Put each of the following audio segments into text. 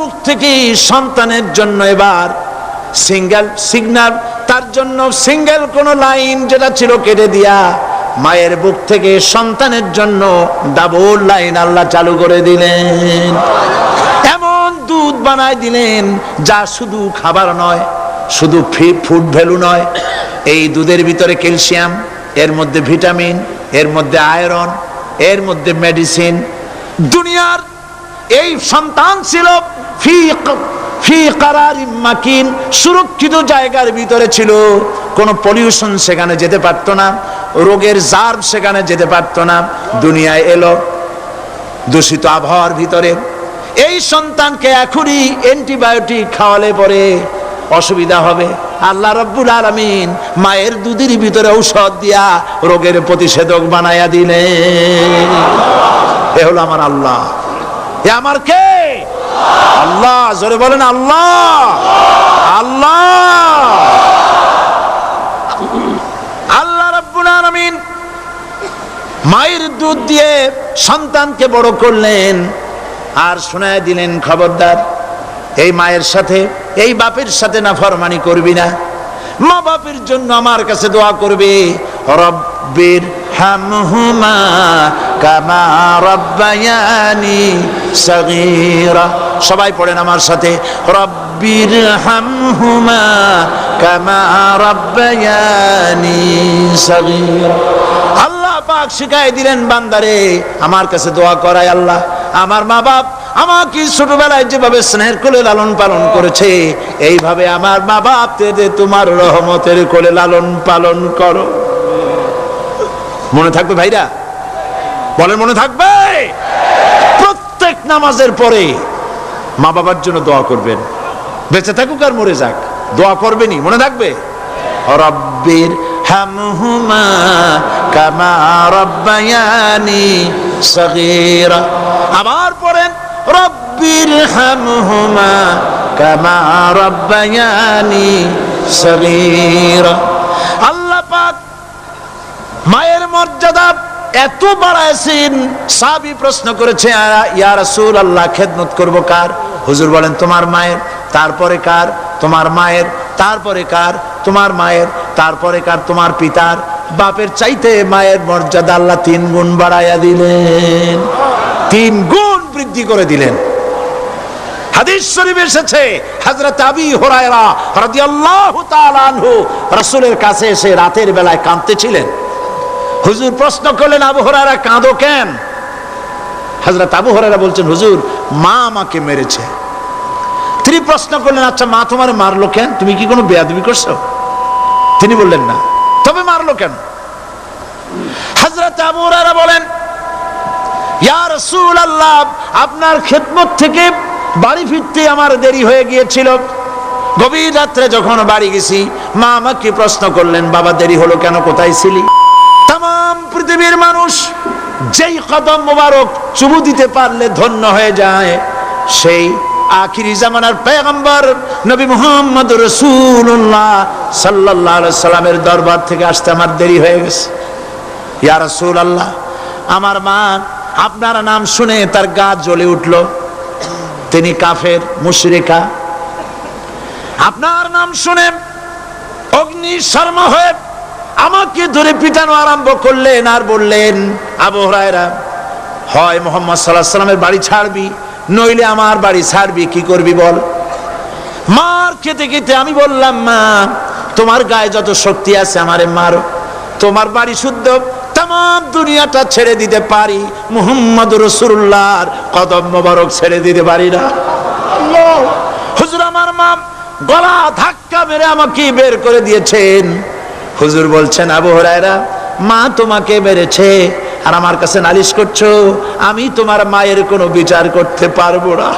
বুক থেকে সন্তানের জন্য এবার সিঙ্গেল সিগনাল তার জন্য সিঙ্গেল কোন লাইন যেটা ছিল কেটে দিয়া মায়ের বুক থেকে সন্তানের জন্য ডাবল লাইন আল্লাহ চালু করে দিলেন। এমন দুধ বানায় দিলেন যা শুধু খাবার নয়, শুধু ফুড ভ্যালু নয়। এই দুধের ভিতরে ক্যালসিয়াম এর মধ্যে ভিটামিন এর মধ্যে আয়রন এর মধ্যে মেডিসিন দুনিয়ার এই সন্তান ছিল ফি মাকিন, সুরক্ষিত জায়গার ভিতরে ছিল। কোনো পলিউশন সেখানে যেতে পারতো না, রোগের জার্ম সেখানে যেতে পারতো না, দুনিয়ায় এলো দূষিত আবহাওয়ার ভিতরে। এই সন্তানকে এখনই অ্যান্টিবায়োটিক খাওয়ালে পরে অসুবিধা হবে। আল্লাহ রব্বুল আলমিন মায়ের দুধের ভিতরে ঔষধ দিয়া রোগের প্রতিষেধক বানায়া দিলেন। এ হলো আমার আল্লাহ। আমার কে? আল্লাহ, জোরে বলেন আল্লাহ। আল্লাহ। আল্লাহ রব্বুল মায়ের দুধ দিয়ে সন্তানকে বড় করলেন আর শোনায় দিলেন, খবরদার, এই মায়ের সাথে, এই বাপের সাথে না ফরমানি করবি না। মা বাপের জন্য আমার কাছে দোয়া করবে রব্বির হামহুমা কামা রব্বায়ানি সগীরা। সবাই পড়েন আমার সাথে। রব্বির হামহুমা কামা রব্বায়ানি সগীরা। আল্লাহ পাক শিখাই দিলেন বান্দারে, আমার কাছে দোয়া করায় আল্লাহ। আমার মা বাপ আমাকে ছোটবেলায় যেভাবে স্নেহের কোলে লালন পালন করেছে, এইভাবে আমার মা বাপ তোমার রহমতের কোলে লালন পালন করো। মনে থাকবে ভাইরা? বলেন, মনে থাকবে? প্রত্যেক নামাজের পরে মা বাবার জন্য দোয়া করবেন। বেঁচে থাকুক আর মরে যাক। দোয়া করবেনই, মনে থাকবে? রব্বির হামহুমা কামা রব্বায়ানি সগীরা। আবার পড়েন, রব্বির হামহুমা কামা রব্বায়ানি সগীরা। মায়ের মর্যাদা এত বাড়াইছেন সাবি প্রশ্ন করেছে ইয়া রাসূল আল্লাহ খেদমত করব কার? হুজুর বলেন, তোমার মায়ের, তারপরে কার? তোমার মায়ের, তারপরে কার? তোমার মায়ের, তারপরে কার? তোমার পিতার। বাপের চাইতে মায়ের মর্যাদা আল্লাহ তিন গুণ বাড়াইয়া দিলেন। তিন গুণ বৃদ্ধি করে দিলেন। হাদিস শরীফ এসেছে, হযরত আবি হুরায়রা রাদিয়াল্লাহু তাআলা আনহু রাসূলের কাছে এসে রাতের বেলায় কাঁদতেছিলেন হুজুর প্রশ্ন করলেন, আবু হুরায়রা কাঁদো কেন? হযরত আবু হুরায়রা বলছেন, হুজুর, মা আমাকে মেরেছে। তিনি প্রশ্ন করলেন আচ্ছা মা তোমার মারলো কেন? তুমি কি কোনো বেয়াদবি করছ? তিনি বললেন, না। তবে মারলো কেন? হুরায়রা বলেন, ইয়া রাসূলুল্লাহ, আপনার খেদমত থেকে বাড়ি ফিরতে আমার দেরি হয়ে গিয়েছিল। গভীর রাত্রে যখন বাড়ি গেছি, মা আমাকে প্রশ্ন করলেন, বাবা, দেরি হলো কেন? কোথায় ছিলি? পৃথিবীর মানুষ, যেই কদম মোবারক চুবু দিতে পারলে ধন্য হয়ে যায়। সেই আখিরি জামানার পেগম্বর নবী মুহাম্মদ রসুল্লাহ সাল্লাহ সাল্লামের দরবার থেকে আসতে আমার দেরি হয়ে গেছে। ইয়া রসুল আল্লাহ আমার মা আপনার নাম শুনে তার গা জ্বলে উঠল। তিনি কাফের, মুশরিকা। আপনার নাম শুনে অগ্নি শর্মা হয়ে আমাকে ধরে পিটানো আরম্ভ করলেন আর বললেন, আবু হয় মোহাম্মদ সাল্লাহ সাল্লামের বাড়ি ছাড়বি, নইলে আমার বাড়ি ছাড়বি, কি করবি বল? মার, খেতে খেতে আমি বললাম, মা, তোমার গায়ে যত শক্তি আছে আমারে মারো, তোমার বাড়ি শুদ্ধ তাম দুনিয়াটা ছেড়ে দিতে পারি, মুহাম্মদ রসুল্লাহর কদম মোবারক ছেড়ে দিতে পারি না। হুজুর, আমার মা গলা ধাক্কা মেরে আমাকে বের করে দিয়েছেন। হুজুর বলছেন, আবু হরায়রা, মা তোমাকে মেরেছে আর আমার কাছে নালিশ করছ, আমি তোমার মায়ের কোনো বিচার করতে পারব না।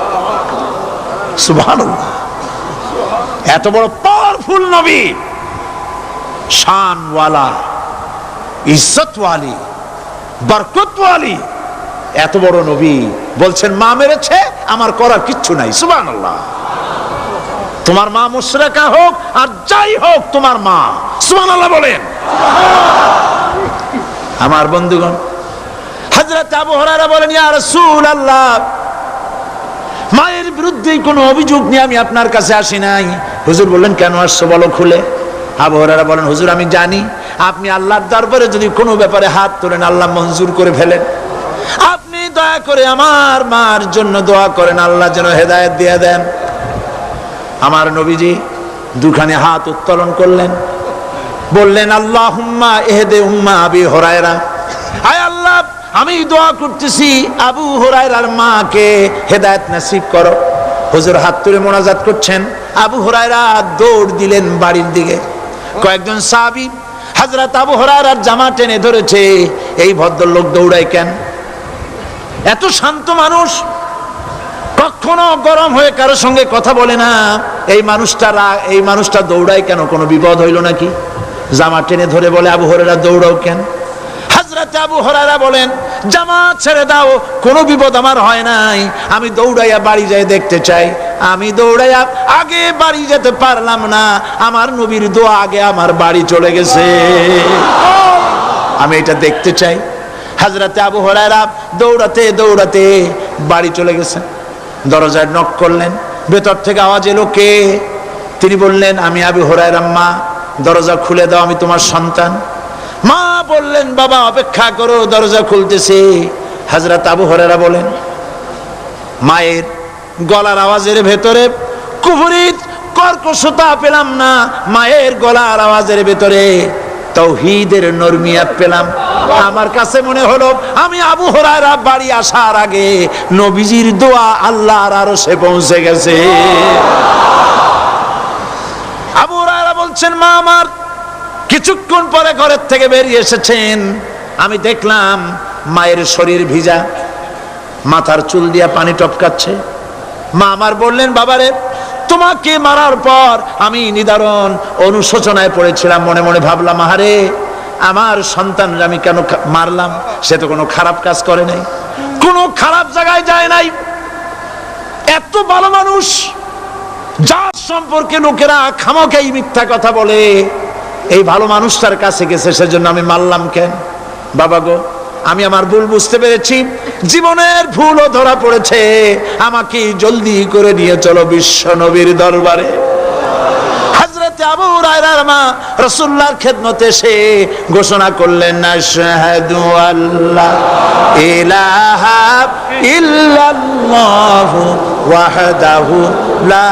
সুবহানাল্লাহ। এত বড় পাওয়ারফুল নবী, শানওয়ালা, ইজ্জতওয়ালি, বরকতওয়ালি, এত বড় নবী বলছেন, মা মেরেছে, আমার করার কিচ্ছু নাই। সুবহানাল্লাহ। তোমার মা মুশরাকা হোক আর যাই হোক, তোমার মা বলেন। আমার বন্ধুগণ, হযরত আবু বলেন, ইয়া রাসূলুল্লাহ, মায়ের বিরুদ্ধে কোনো অভিযোগ নিয়ে আমি আপনার কাছে আসি নাই। হুজুর বললেন, কেন আসছো বলো খুলে? আবু বলেন, হুজুর, আমি জানি, আপনি আল্লাহর দরবারে যদি কোনো ব্যাপারে হাত তোলেন, আল্লাহ মঞ্জুর করে ফেলেন। আপনি দয়া করে আমার মার জন্য দোয়া করেন, আল্লাহ যেন হেদায়েত দিয়ে দেন। আমার নবীজি দুখানে হাত উত্তোলন করলেন। বললেন আল্লাহ হুম্মা এহেদে উম্মা আবি হরায়রা। আয় আল্লাহ, আমি দোয়া করতেছি, আবু হরায়রার মাকে হেদায়েত নাসিব করো। হুজুর হাত তুলে মোনাজাত করছেন। আবু হরায়রা দৌড় দিলেন বাড়ির দিকে। কয়েকজন সাহাবী হযরত আবু হরায়রার জামা টেনে ধরেছে, এই ভদ্রলোক দৌড়ায় কেন? এত শান্ত মানুষ, কখনো গরম হয়ে কারোর সঙ্গে কথা বলে না, এই মানুষটা এই মানুষটা দৌড়ায় কেন? কোনো বিপদ হইল নাকি? জামা টেনে ধরে বলে, আবু হরেরা দৌড়াও কেন? হাজরাতে আবু হরারা বলেন জামা ছেড়ে দাও, কোনো বিপদ আমার হয় নাই। আমি দৌড়াইয়া বাড়ি যাই দেখতে চাই। আমি দৌড়াইয়া আগে বাড়ি যেতে পারলাম না। আমার নবীর দোয়া আগে আমার বাড়ি চলে গেছে। আমি এটা দেখতে চাই। হাজরাতে আবু হরায়রা দৌড়াতে দৌড়াতে বাড়ি চলে গেছেন। দরজায় নক করলেন। ভেতর থেকে আওয়াজ এলো, কে? তিনি বললেন, আমি আবু হরায়রা, মা। দরজা খুলে দাও, আমি তোমার সন্তান। মা বললেন, বাবা, অপেক্ষা করো, দরজা খুলতেছে। হাজরাত আবু হরায়রা বলেন, মায়ের গলার আওয়াজের ভেতরে কুফরিত কর্কশতা পেলাম না, মায়ের গলার আওয়াজের ভেতরে তৌহিদের নরমিয়াত পেলাম। আমার কাছে মনে হলো, আমি আবু হরায়রা বাড়ি আসার আগে নবীজির দোয়া আল্লাহর আরও সে পৌঁছে গেছে। আবু বলছেন, মা আমার, কিছুক্ষণ পরে ঘরের থেকে বেরিয়ে এসেছেন। আমি দেখলাম মায়ের শরীর ভিজা, মাথার চুল দিয়া পানি টপকাচ্ছে। মা আমার বললেন, বাবারে, তোমাকে মারার পর আমি নিদারণ অনুশোচনায় পড়েছিলাম। মনে মনে ভাবলাম, আহারে, আমার সন্তানরা আমি কেন মারলাম? সে তো কোনো খারাপ কাজ করে নাই। কোনো খারাপ জায়গায় যায় নাই। এত ভালো মানুষ যার সম্পর্কে লোকেরা খামকাই মিথ্যা কথা বলে। এই ভালো মানুষটার কাছে গেছে, সেজন্য আমি মারলাম কেন? বাবা গো, আমি আমার ভুল বুঝতে পেরেছি। জীবনের ভুলও ধরা পড়েছে। আমাকে জলদি করে নিয়ে চলো বিশ্ব নবীর দরবারে। হযরতে আবু হুরায়রার মা রাসূলুল্লাহর খেদমতে এসে ঘোষণা করলেন না আশহাদু আল্লাহ ইলাহা ইল্লাল্লাহু ওয়াহদাহু লা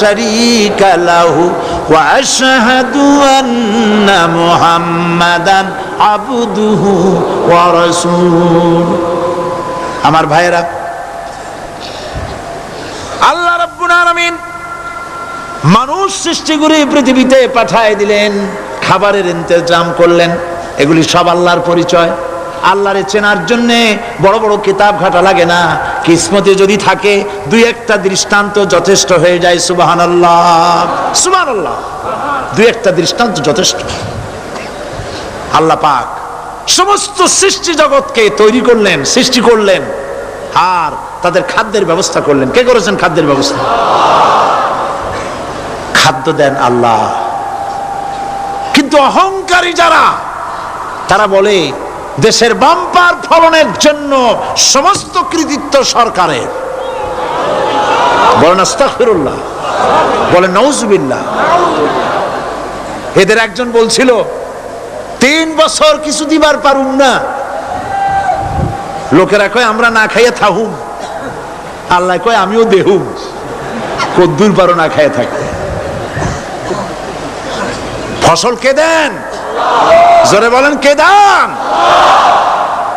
শারীকা লাহু ওয়া আশহাদু আন্না মুহাম্মাদান আবদুহু ওয়া রাসূল। আমার ভাইয়েরা আল্লাহ রাব্বুল আলামিন মানুষ সৃষ্টি করে পৃথিবীতে পাঠায় দিলেন, খাবারের ইন্তজাম করলেন, এগুলি সব আল্লাহর পরিচয়। আল্লাহরে চেনার জন্যে বড় বড় কিতাব ঘাটা লাগে না, কিসমতে যদি থাকে, দুই একটা দৃষ্টান্ত যথেষ্ট হয়ে যায় সুবাহান আল্লাহ সুবাহ আল্লাহ দুই একটা দৃষ্টান্ত যথেষ্ট। আল্লাহ পাক সমস্ত সৃষ্টি জগৎকে তৈরি করলেন, সৃষ্টি করলেন, আর তাদের খাদ্যের ব্যবস্থা করলেন। কে করেছেন খাদ্যের ব্যবস্থা? খাদ্য দেন আল্লাহ। কিন্তু অহংকারী যারা, তারা বলে, দেশের বাম্পার ফলনের জন্য সমস্ত কৃতিত্ব সরকারের। বলেন, আস্তাগফিরুল্লাহ। বলেন নওজুবিল্লাহ এদের একজন বলছিল, তিন বছর কিছু দিবার পারুম না। লোকেরা কয়, আমরা না খাইয়ে থাহুম। আল্লাহ কয়, আমিও দেহুম। কদ্দুর পারো না খাইয়ে থাকতে। ফসল কে দেন? জোরে বলেন, কে দেন?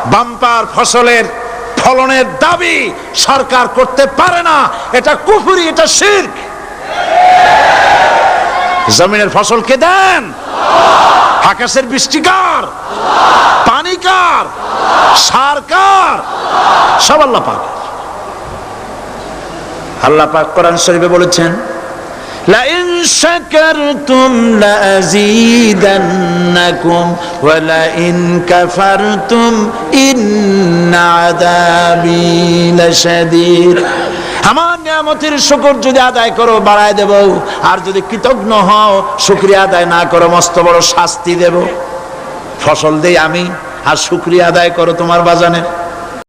বাম্পার ফসলের ফলনের দাবি সরকার করতে পারে না। এটা কুফুরি, এটা শির্ক। জমিনের ফসল কে দেন? আকাশের বৃষ্টিকার। পানিকার। সারকার। সব আল্লাহ পাক। আল্লাহ পাক কোরআন শরীফে বলেছেন لئن شكرتم لأزيدنكم ولئن كفرتم إن عذابي لشديد আমার নিয়ামতের শুকর যদি আদায় করো বাড়ায় দেব আর যদি কৃতজ্ঞ হও শুক্রিয়া আদায় না করো মস্ত বড় শাস্তি দেব ফসল দেই আমি আর শুক্রিয়া আদায় করো তোমার বাজানের